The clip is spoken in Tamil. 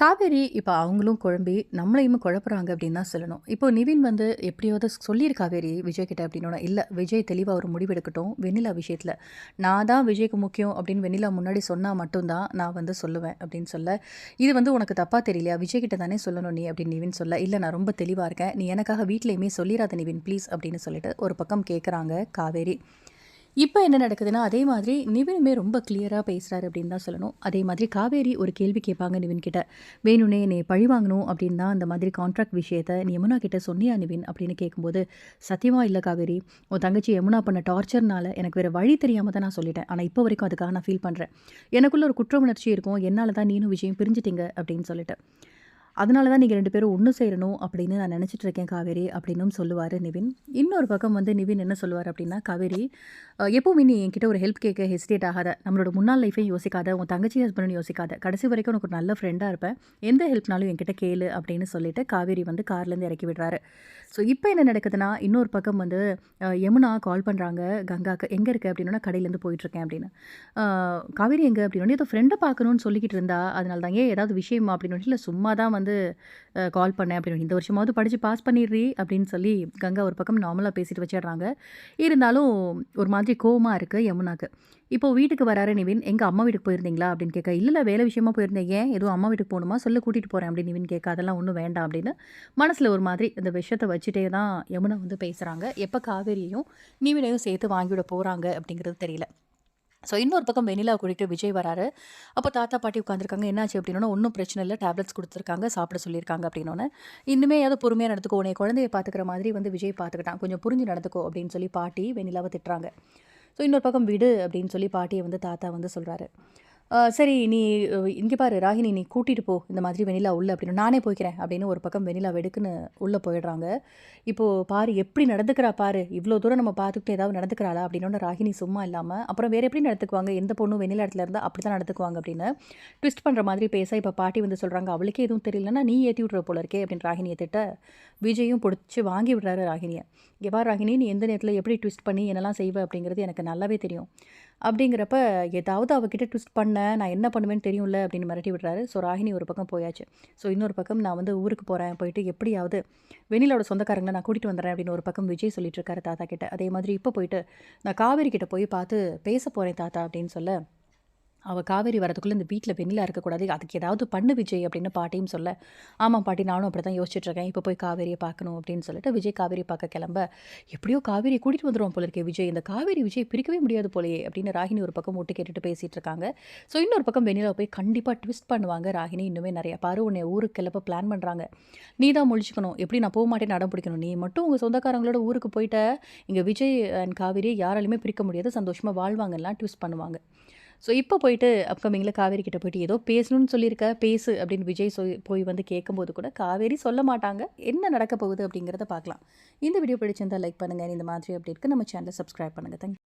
காவேரி இப்போ அவங்களும் குழம்பி நம்மளையும் குழப்புறாங்க அப்படின்னு தான் சொல்லணும். இப்போ நிவின் வந்து எப்படியாவது சொல்லியிரு காவேரி விஜய் கிட்ட அப்படின்னா இல்லை விஜய் தெளிவாக ஒரு முடிவெடுக்கட்டும் வெண்ணிலா விஷயத்தில். நான் தான் விஜய்க்கு முக்கியம் அப்படின்னு வெண்ணிலா முன்னாடி சொன்னால் மட்டும்தான் நான் வந்து சொல்லுவேன் அப்படின்னு சொல்ல இது வந்து உனக்கு தப்பாக தெரியலையா? விஜய் கிட்ட தானே சொல்லணும் நீ அப்படின்னு நிவின் சொல்ல இல்லை நான் ரொம்ப தெளிவாக இருக்கேன். நீ எனக்காக வீட்லேயுமே சொல்லிடாத நிவின் ப்ளீஸ் அப்படின்னு சொல்லிட்டு ஒரு பக்கம் கேட்குறாங்க காவேரி. இப்போ என்ன நடக்குதுன்னா அதே மாதிரி நிவினுமே ரொம்ப கிளியராக பேசுகிறாரு அப்படின்னு தான் சொல்லணும். அதே மாதிரி காவேரி ஒரு கேள்வி கேட்பாங்க நிவின் கிட்ட. வேணும்னே என்னை பழி வாங்கணும் அப்படின்னு தான் அந்த மாதிரி கான்ட்ராக்ட் விஷயத்த நீ யமுனா கிட்ட சொன்னியா நிவின் அப்படின்னு கேட்கும்போது சத்தியமாக இல்லை காவேரி. உன் தங்கச்சி யமுனா பண்ண டார்ச்சர்னால எனக்கு வேறு வழி தெரியாமல் தான் நான் சொல்லிட்டேன். ஆனால் இப்போ வரைக்கும் அதுக்காக நான் ஃபீல் பண்ணுறேன் எனக்குள்ள ஒரு குற்ற உணர்ச்சி இருக்கும். என்னால் தான் நீனும் விஷயம் பிரிஞ்சிட்டிங்க அப்படின்னு சொல்லிட்டு. அதனால தான் நீங்கள் ரெண்டு பேரும் ஒன்று சேரணும் அப்படின்னு நான் நினச்சிட்டு இருக்கேன் காவேரி அப்படின்னும் சொல்லுவார் நிவின். இன்னொரு பக்கம் வந்து நிவின் என்ன சொல்லுவார் அப்படின்னா காவேரி எப்போவுமே நீ என்கிட்ட ஒரு ஹெல்ப் கேட்க ஹெசிடேட் ஆகாத. நம்மளோட முன்னாள் லைஃபையும் யோசிக்காத. உன் தங்கச்சி ஹஸ்பண்டும் யோசிக்காத. கடைசி வரைக்கும் உனக்கு ஒரு நல்ல ஃப்ரெண்டாக இருப்பேன். எந்த ஹெல்ப்னாலும் என்கிட்ட கேளு அப்படின்னு சொல்லிட்டு காவேரி வந்து கார்லேருந்து இறக்கி விடுறாரு. ஸோ இப்போ என்ன நடக்குதுன்னா இன்னொரு பக்கம் வந்து யமுனா கால் பண்ணுறாங்க கங்காக்கு எங்கே இருக்க? அப்படின்னா கடையிலேருந்து போயிட்டுருக்கேன் அப்படின்னு. காவேரி எங்கே? அப்படின்னு ஏதோ ஃப்ரெண்டை பார்க்கணும்னு சொல்லிக்கிட்டு இருந்தா. அதனால தான். ஏன் ஏதாவது விஷயமா? அப்படின்னு இல்லை சும்மா தான் வந்து வந்து கால் பண்ணேன் அப்படின்னு. இந்த வருஷமாவது படித்து பாஸ் பண்ணிடுறி அப்படின்னு சொல்லி கங்கா ஒரு பக்கம் நார்மலாக பேசிட்டு வச்சிடுறாங்க. இருந்தாலும் ஒரு மாதிரி கோவமாக இருக்குது யமுனாக்கு. இப்போ வீட்டுக்கு வராரு நிவின். எங்கள் அம்மா வீட்டுக்கு போயிருந்தீங்களா? அப்படின்னு கேட்க இல்லை வேலை விஷயமா போயிருந்தேன். ஏன்? எதுவும் அம்மா வீட்டுக்கு போகணுமா? சொல்ல கூட்டிகிட்டு போகிறேன் அப்படின்னு நிவின் கேட்க அதெல்லாம் ஒன்றும் வேண்டாம் அப்படின்னு மனசில் ஒரு மாதிரி இந்த விஷயத்தை வச்சுட்டே தான் யமுனா வந்து பேசுகிறாங்க எப்போ காவேரியும் நிவினையும் சேர்த்து வாங்கிவிட போகிறாங்க அப்படிங்கிறது தெரியல. ஸோ இன்னொரு பக்கம் வெனிலா கூட்டிகிட்டு விஜய் வராரு. அப்போ தாத்தா பாட்டி உட்காந்துருக்காங்க என்னாச்சு அப்படின்னா ஒன்றும் பிரச்சனை இல்லை. டேப்லெட்ஸ் கொடுத்துருக்காங்க. சாப்பிட சொல்லியிருக்காங்க. அப்படின்னோடனே இன்னுமே ஏதோ பொறுமையாக நடந்துக்கோ. உன்னை குழந்தைய பார்த்துக்கிற மாதிரி வந்து விஜய் பார்த்துக்கிட்டான். கொஞ்சம் புரிஞ்சு நடந்துக்கோ. அப்படின்னு சொல்லி பாட்டி வெனிலாவை திட்டுறாங்க. ஸோ இன்னொரு பக்கம் விடு அப்படின்னு சொல்லி பாட்டியை வந்து தாத்தா வந்து சொல்கிறாரு சரி நீ இங்கே பாரு ராகினி நீ கூட்டிகிட்டு போ. இந்த மாதிரி வெனிலா உள்ள அப்படின்னு நானே போய்க்கிறேன். அப்படின்னு ஒரு பக்கம் வெனிலா வெடுக்குன்னு உள்ளே போயிடுறாங்க. இப்போது பாரு எப்படி நடந்துக்கிறா பாரு? இவ்வளோ தூரம் நம்ம பார்த்துக்கிட்டு ஏதாவது நடந்துக்கிறாளா? அப்படின்னு ராகினி சும்மா இல்லாமல் அப்புறம் வேறு எப்படி நடத்துக்குவாங்க எந்த பொண்ணும் வெனிலா இடத்துல இருந்தால் அப்படி தான் நடத்துக்குவாங்க அப்படின்னு ட்விஸ்ட் பண்ணுற மாதிரி பேச இப்போ பாட்டி வந்து சொல்கிறாங்க அவளுக்கே எதுவும் தெரியலன்னா நீ ஏற்றி விட்ற போல இருக்கே அப்படின்னு ராகினியை திட்ட விஜயும் பிடிச்சி வாங்கி விடுறாரு ராகினியை. இங்கே ராகினி நீ எந்த நேரத்தில் எப்படி ட்விஸ்ட் பண்ணி என்னெல்லாம் செய்வ? அப்படிங்கிறது எனக்கு நல்லாவே தெரியும். அப்படிங்கிறப்ப ஏதாவது அவகிட்ட ட்விஸ்ட் பண்ண நான் என்ன பண்ணுவேன்னு தெரியும்ல அப்படின்னு மிரட்டி விடுறாரு. ஸோ ராகினி ஒரு பக்கம் போயாச்சு. ஸோ இன்னொரு பக்கம் நான் வந்து ஊருக்கு போகிறேன் போயிட்டு எப்படியாவது வெண்ணிலோட சொந்தக்காரங்களை நான் கூட்டிகிட்டு வந்துடுறேன் அப்படின்னு ஒரு பக்கம் விஜய் சொல்லிட்டு இருக்காரு தாத்தா கிட்ட. அதே மாதிரி இப்போ போயிட்டு நான் காவேரி கிட்ட போய் பார்த்து பேச போகிறேன் தாத்தா அப்படின்னு சொல்ல அவள் காவேரி வரதுக்குள்ளே இந்த வீட்டில் வெண்ணிலா இருக்கக்கூடாது அதுக்கு ஏதாவது பண்ணு விஜய் அப்படின்னு பாட்டியும் சொல்ல. ஆமாம் பாட்டி நானும் அப்படி தான் யோசிச்சுட்ருக்கேன் இப்போ போய் காவேரியை பார்க்கணும் அப்படின்னு சொல்லிட்டு விஜய் காவேரி பார்க்க கிளம்ப. எப்படியோ காவேரி கூட்டிகிட்டு வந்துடுவோம் போல இருக்கே விஜய். இந்த காவேரி விஜய் பிரிக்கவே முடியாது போலயே அப்படின்னு ராகினி ஒரு பக்கம் ஒட்டு கேட்டுட்டு பேசிகிட்டு இருக்காங்க. ஸோ இன்னொரு பக்கம் வெண்ணிலா போய் கண்டிப்பாக ட்விஸ்ட் பண்ணுவாங்க ராகினி. இன்னுமே நிறையா பாரு உன்னை ஊருக்கு கிளப்ப பிளான் பண்ணுறாங்க நீ தான் முழிச்சுக்கணும். எப்படி நான் போக மாட்டேன்னு அடம் பிடிக்கணும். நீ மட்டும் உங்கள் சொந்தக்காரங்களோட ஊருக்கு போயிட்ட இங்கே விஜய் அண்ட் காவேரி யாராலையுமே பிரிக்க முடியாது. சந்தோஷமாக வாழ்வாங்கலாம் ட்விஸ்ட் பண்ணுவாங்க. ஸோ இப்போ போயிட்டு அப்கமிங்கில் காவேரி கிட்ட போயிட்டு ஏதோ பேசணும்னு சொல்லியிருக்க பேசு அப்படின்னு விஜய் சொல் போய் வந்து கேட்கும்போது கூட காவேரி சொல்ல மாட்டாங்க. என்ன நடக்க போகுது அப்படிங்கிறத பார்க்கலாம். இந்த வீடியோ பிடிச்சிருந்தா லைக் பண்ணுங்கள் இந்த மாதிரி அப்படி இருக்குது நம்ம சேனலை சப்ஸ்கிரைப் பண்ணுங்கள் தேங்க்